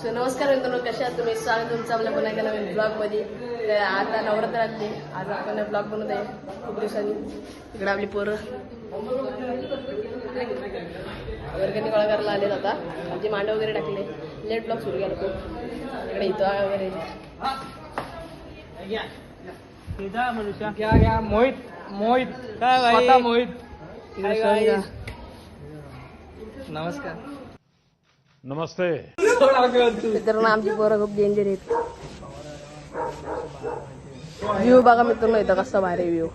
So नमस्कार मित्रांनो कशा आहात तुम्ही? स्वागत तुमचं आपल्या पुन्हा एका नवीन ब्लॉगमध्ये तर आता नवरात्रातले आज आपण ब्लॉग बनवत आहे. खूप दिवसांनी. इकडे आपली पोरं. वर्गणी गोळा करायला आलेत आता. आमचे मांड वगैरे टाकले. लेट ब्लॉग सुरू केला खूप. इकडे इथं वगैरे. मोहित मोहित. काय मोहित. नमस्कार. नमस्ते. मित्रांनो आमची पोरं खूप डेंजर आहेत व्ह्यू बघा मित्रांनो इथं कसा भारी व्ह्यू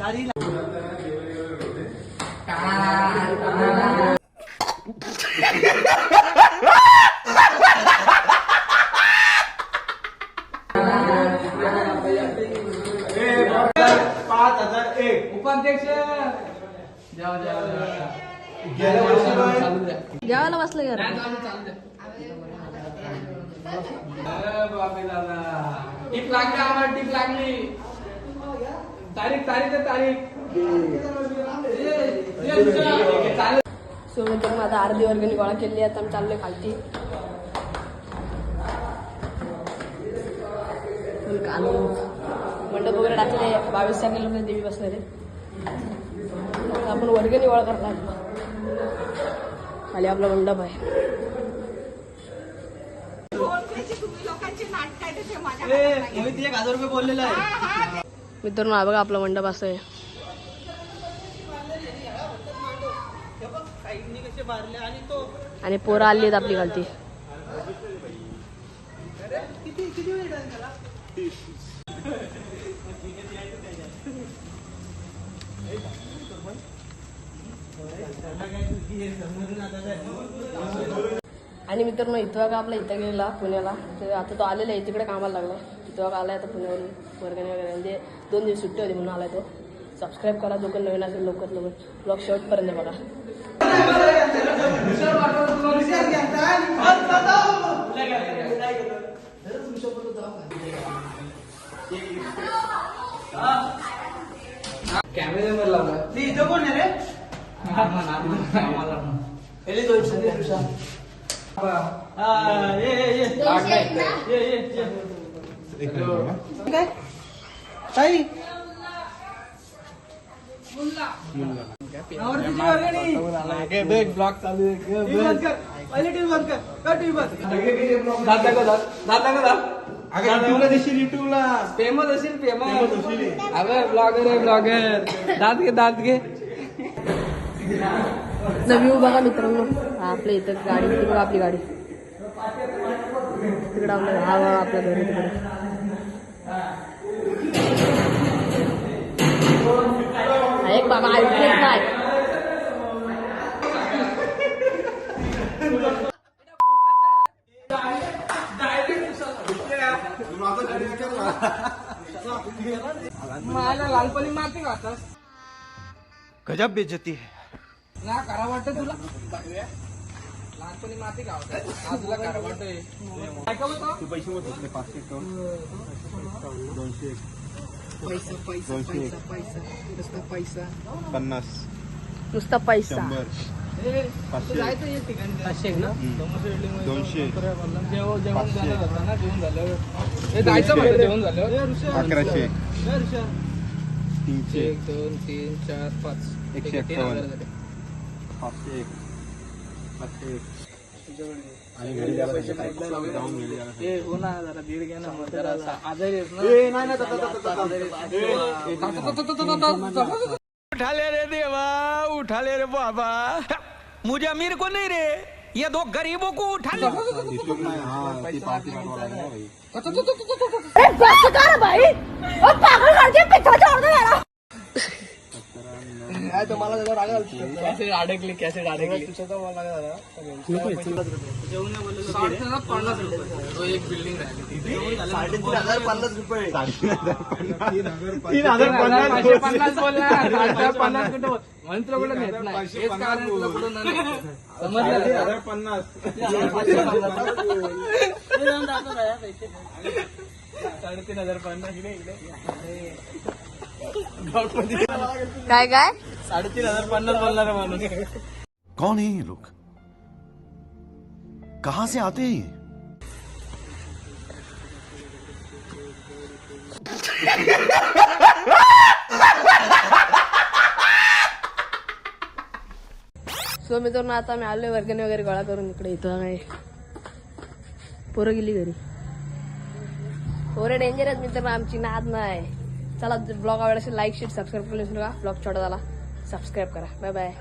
आहे, बिलकुल नाही आहे भरोसा. एकदम बोल दे. कौन है ये लोग उपाध्यक्ष जेवायला बसलं दादा. टीप लागली आम्हाला टीप लागली. तारीख तारीख आहे तारीख. सो मित्रांनो आता अर्धी वर्गणी गोळा केली आता आम्ही चाललोय खालती. फुल कालू मंडप वगैरे टाकले बावीस तारखेला देवी बसणार आहे आपण वर्गणी गोळा करणार. खाली आपला मंडप आहे. मित्रांनो हा बघा आपला मंडप असं आहे. आणि पोरं आली आहेत आपली खालती. आणि मित्रांनो इथं का आपला इथं गेला पुण्याला. तर आता तो आलेला आहे तिकडे कामाला लागला इथं आला आलाय आता पुण्यावरून वर्गणी वगैरे. म्हणजे दोन दिवस सुट्टी होती म्हणून आलाय तो. सबस्क्राईब करा जो नवीन असेल लवकर लवकर. ब्लॉग शेवटपर्यंत बघा. ताई आवडती पहिले टीव्ही बंद कर. टीव्ही बंद. दाखव, दाखव, फेमस असेल फेमस अबे ब्लॉगर आहे ब्लॉगर दात घे दात घे व्ह्यू बघा मित्रांनो? आपल्या इथं गाडी तिकडं आपली गाडी. तिकडं आपलं हा बघा आपलं घर तिकडे. हा, एक बाबा ऐकत नाही गजब बेचती है। ना करा वाटत तुला? लहानपणी माती तुला करा वाटतंय. काय का? बोलतो? पैसा पैसा पैसा पैसा नुसता पैसा. पन्नास. नुसता पैसा. पाचशे. तू जायचं या ठिकाणी पाचशे ना? दोनशे. जेवण जेवण पाचशे. झालं होतं ना जेवण झालं. ए, जायचं जेवण झालं. अकराशे. तीनशे एक. दोन तीन चार पाच. एकशे तीन हजार एक्कावन्न. झाले. पाचशे एक पाचशे एक आणि घरी जायला पाहिजे. जाऊन घरी जायला पाहिजे. ए, हो ना जरा दीड घे ना मग जरा असा आजारी आहेस ना उठा ले रे देवा उठा ले रे बाबा मुझे अमीर को नहीं रे ये दो गरीबों को उठा ले दिसतोच नाही हा ती पावती पाठवा कॅसेट अडकली कॅसेट अडकली साडेतीन पन्नास रुपये तो एक बिल्डिंग राहिली तीन हजार पन्नास पाचशे पन्नास बोलला साडेचार पन्नास कुठं बोल म्हणून तुला कुठं नेत नाही हेच कारण आहे तुला कुठं न नेत. समजलं साडेतीन हजार पन्नास इकडे इकडे काय काय? साडेतीन हजार पन्नास बोलणार माणूस. कौन है ये लोग? कहां से आते हैं सो मित्रांनो आता मी आलोय वर्गणी वगैरे गोळा करून इकडे इथं काय पोरं गेली घरी. पोरं डेंजर आहेत मित्रांनो आमची नाद नाही. चला ब्लॉग आवडला असेल लाईक शेअर सबस्क्राईब करून नका ब्लॉग छोटा झाला. सबस्क्राईब करा. Bye bye